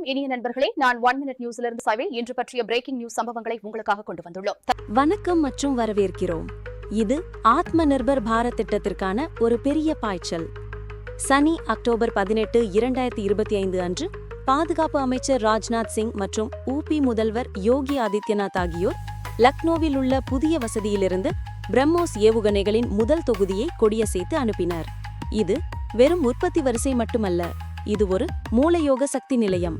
வணக்கம். இனிய நண்பர்களே நான் ஒன் மினிட் நியூஸ்ல இருந்து சாய்வே இன்று பற்றிய பிரேக்கிங் நியூஸ் சம்பவங்களை உங்களுக்காக கொண்டு வந்துள்ளோம். வணக்கம் மற்றும் வரவேற்கிறோம். இது ஆத்ம நிர்பர் பாரத் திட்டத்திற்கான ஒரு பெரிய பாய்ச்சல். சனி அக்டோபர் பதினெட்டு இரண்டாயிரத்தி இருபத்தி ஐந்து அன்று பாதுகாப்பு அமைச்சர் ராஜ்நாத் சிங் மற்றும் உபி முதல்வர் யோகி ஆதித்யநாத் ஆகியோர் லக்னோவில் உள்ள புதிய வசதியிலிருந்து பிரம்மோஸ் ஏவுகணைகளின் முதல் தொகுதியை கொடியசைத்து அனுப்பினர். இது வெறும் உற்பத்தி வரிசை மட்டுமல்ல இது ஒரு மூலயோக சக்தி நிலையம்.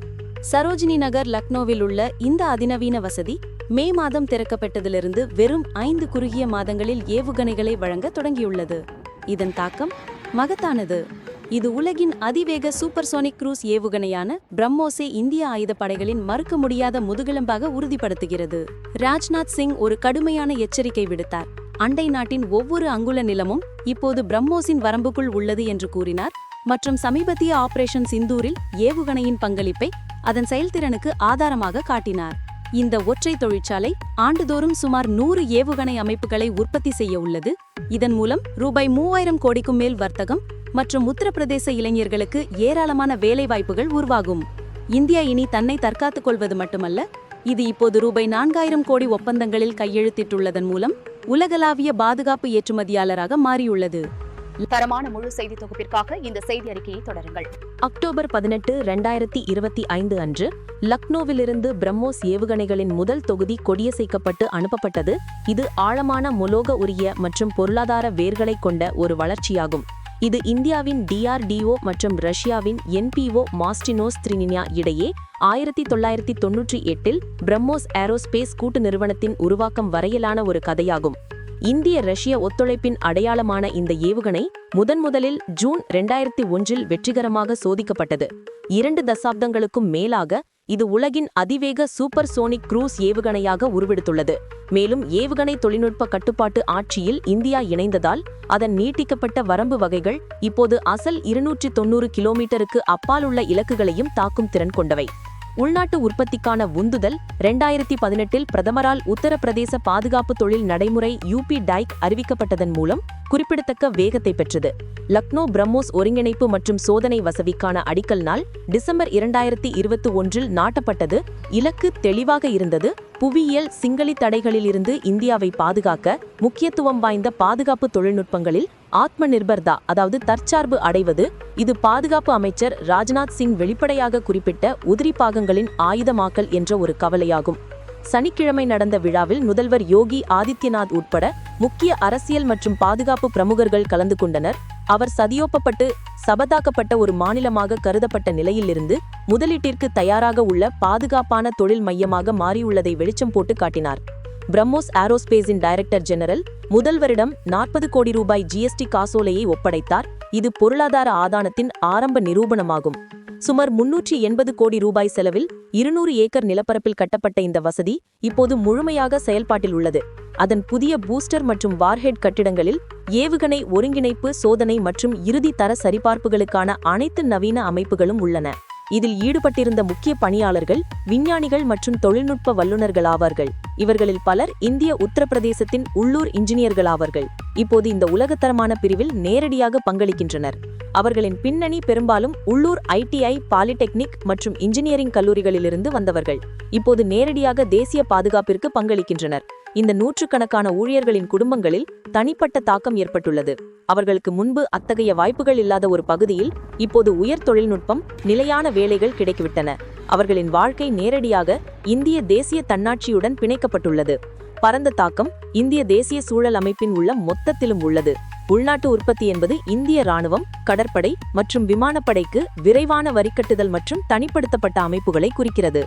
சரோஜினி நகர் லக்னோவில் உள்ள இந்த அதிநவீன வசதி மே மாதம் திறக்கப்பட்டதிலிருந்து வெறும் ஐந்து குறுகிய மாதங்களில் ஏவுகணைகளை வழங்க தொடங்கியுள்ளது. இதன் தாக்கம் மகத்தானது. இது உலகின் அதிவேக சூப்பர்சோனிக் குரூஸ் ஏவுகணையான பிரம்மோசே இந்திய ஆயுதப்படைகளின் மறுக்க முடியாத முதுகெலும்பாக உறுதிப்படுத்துகிறது. ராஜ்நாத் சிங் ஒரு கடுமையான எச்சரிக்கை விடுத்தார். அண்டை நாட்டின் ஒவ்வொரு அங்குல நிலமும் இப்போது பிரம்மோஸின் வரம்புக்குள் உள்ளது என்று கூறினார் மற்றும் சமீபத்திய ஆபரேஷன் சிந்தூரில் ஏவுகணையின் பங்களிப்பை அதன் செயல்திறனுக்கு ஆதாரமாக காட்டினார். இந்த ஒற்றை தொழிற்சாலை ஆண்டுதோறும் சுமார் நூறு ஏவுகணை அமைப்புகளை உற்பத்தி செய்ய உள்ளது. இதன் மூலம் ரூபாய் மூவாயிரம் கோடிக்கும் மேல் வர்த்தகம் மற்றும் உத்தரப்பிரதேச இளைஞர்களுக்கு ஏராளமான வேலைவாய்ப்புகள் உருவாகும். இந்தியா இனி தன்னை தற்காத்துக் கொள்வது மட்டுமல்ல இது இப்போது ரூபாய் நான்காயிரம் கோடி ஒப்பந்தங்களில் கையெழுத்திட்டுள்ளதன் மூலம் உலகளாவிய பாதுகாப்பு ஏற்றுமதியாளராக மாறியுள்ளது. தரமான முழு செய்தி தொகுப்பிற்காக இந்த செய்தி அறிக்கையை தொடருங்கள். அக்டோபர் பதினெட்டு ரெண்டாயிரத்தி இருபத்தி ஐந்து அன்று லக்னோவிலிருந்து பிரம்மோஸ் ஏவுகணைகளின் முதல் தொகுதி கொடியசைக்கப்பட்டு அனுப்பப்பட்டது. இது ஆழமான முலோக உரிய மற்றும் பொருளாதார வேர்களை கொண்ட ஒரு வளர்ச்சியாகும். இது இந்தியாவின் டிஆர்டிஓ மற்றும் ரஷ்யாவின் என்பிஓ மாஸ்டினோஸ் த்ரினியா இடையே ஆயிரத்தி தொள்ளாயிரத்தி தொன்னூற்றி எட்டில் பிரம்மோஸ் ஏரோஸ்பேஸ் கூட்டு நிறுவனத்தின் உருவாக்கம் வரையிலான ஒரு கதையாகும். இந்திய ரஷ்ய ஒத்துழைப்பின் அடையாளமான இந்த ஏவுகணை முதன்முதலில் ஜூன் ரெண்டாயிரத்தி ஒன்றில் வெற்றிகரமாக சோதிக்கப்பட்டது. இரண்டு தசாப்தங்களுக்கும் மேலாக இது உலகின் அதிவேக சூப்பர் சோனிக் குரூஸ் ஏவுகணையாக உருவெடுத்துள்ளது. மேலும் ஏவுகணை தொழில்நுட்ப கட்டுப்பாட்டு ஆட்சியில் இந்தியா இணைந்ததால் அதன் நீட்டிக்கப்பட்ட வரம்பு வகைகள் இப்போது அசல் இருநூற்றி தொன்னூறு கிலோமீட்டருக்கு அப்பாலுள்ள இலக்குகளையும் தாக்கும் திறன் கொண்டவை. உள்நாட்டு உற்பத்திக்கான உந்துதல் ரெண்டாயிரத்தி பதினெட்டில் பிரதமரால் உத்தரப்பிரதேச பாதுகாப்பு தொழில் நடைமுறை யூபி டைக் அறிவிக்கப்பட்டதன் மூலம் குறிப்பிடத்தக்க வேகத்தை பெற்றது. லக்னோ பிரம்மோஸ் ஒருங்கிணைப்பு மற்றும் சோதனை வசதிக்கான அடிக்கல் நாள் டிசம்பர் இரண்டாயிரத்தி இருபத்தி ஒன்றில் நாட்டப்பட்டது. இலக்கு தெளிவாக இருந்தது. புவியியல் சிங்களி தடைகளிலிருந்து இந்தியாவை பாதுகாக்க முக்கியத்துவம் வாய்ந்த பாதுகாப்பு தொழில்நுட்பங்களில் ஆத்ம நிர்பர்தா அதாவது தற்சார்பு அடைவது இது பாதுகாப்பு அமைச்சர் ராஜ்நாத் சிங் வெளிப்படையாக குறிப்பிட்ட உதிரி பாகங்களின் ஆயுதமாக்கல் என்ற ஒரு கவலையாகும். சனிக்கிழமை நடந்த விழாவில் முதல்வர் யோகி ஆதித்யநாத் உட்பட முக்கிய அரசியல் மற்றும் பாதுகாப்பு பிரமுகர்கள் கலந்து கொண்டனர். அவர் சதியோப்பப்பட்டு சபதாக்கப்பட்ட ஒரு மாநிலமாக கருதப்பட்ட நிலையிலிருந்து முதலீட்டிற்கு தயாராக உள்ள பாதுகாப்பான தொழில் மையமாக மாறியுள்ளதை வெளிச்சம் போட்டு காட்டினார். பிரம்மோஸ் ஏரோஸ்பேஸின் டைரக்டர் ஜெனரல் முதல்வரிடம் நாற்பது கோடி ரூபாய் ஜிஎஸ்டி காசோலையை ஒப்படைத்தார். இது பொருளாதார ஆதானத்தின் ஆரம்ப நிரூபணமாகும். சுமார் முன்னூற்றி எண்பது கோடி ரூபாய் செலவில் இருநூறு ஏக்கர் நிலப்பரப்பில் கட்டப்பட்ட இந்த வசதி இப்போது முழுமையாக செயல்பாட்டில் உள்ளது. அதன் புதிய பூஸ்டர் மற்றும் வார்ஹெட் கட்டிடங்களில் ஏவுகணை ஒருங்கிணைப்பு சோதனை மற்றும் இறுதி தர சரிபார்ப்புகளுக்கான அனைத்து நவீன அமைப்புகளும் உள்ளன. இதில் ஈடுபட்டிருந்த முக்கிய பணியாளர்கள் விஞ்ஞானிகள் மற்றும் தொழில்நுட்ப வல்லுநர்களாவார்கள் இவர்களில் பலர் இந்திய உத்தரப்பிரதேசத்தின் உள்ளூர் இன்ஜினியர்களாவார்கள் இப்போது இந்த உலகத்தரமான பிரிவில் நேரடியாக பங்களிக்கின்றனர். அவர்களின் பின்னணி பெரும்பாலும் உள்ளூர் ஐடிஐ பாலிடெக்னிக் மற்றும் இன்ஜினியரிங் கல்லூரிகளிலிருந்து வந்தவர்கள். இப்போது நேரடியாக தேசிய பாதுகாப்பிற்கு பங்களிக்கின்றனர். இந்த நூற்றுக்கணக்கான ஊழியர்களின் குடும்பங்களில் தனிப்பட்ட தாக்கம் ஏற்பட்டுள்ளது. அவர்களுக்கு முன்பு அத்தகைய வாய்ப்புகள் இல்லாத ஒரு பகுதியில் இப்போது உயர் தொழில்நுட்பம் நிலையான வேலைகள் கிடைக்கிவிட்டன. அவர்களின் வாழ்க்கை நேரடியாக இந்திய தேசிய தன்னாட்சியுடன் பிணைக்கப்பட்டுள்ளது. பரந்த தாக்கம் இந்திய தேசிய சூழல் அமைப்பின் உள்ள மொத்தத்திலும் உள்ளது. உள்நாட்டு உற்பத்தி என்பது இந்திய ராணுவம் கடற்படை மற்றும் விமானப்படைக்கு விரைவான வரிக்கட்டுதல் மற்றும் தனிப்படுத்தப்பட்ட அமைப்புகளை குறிக்கிறது.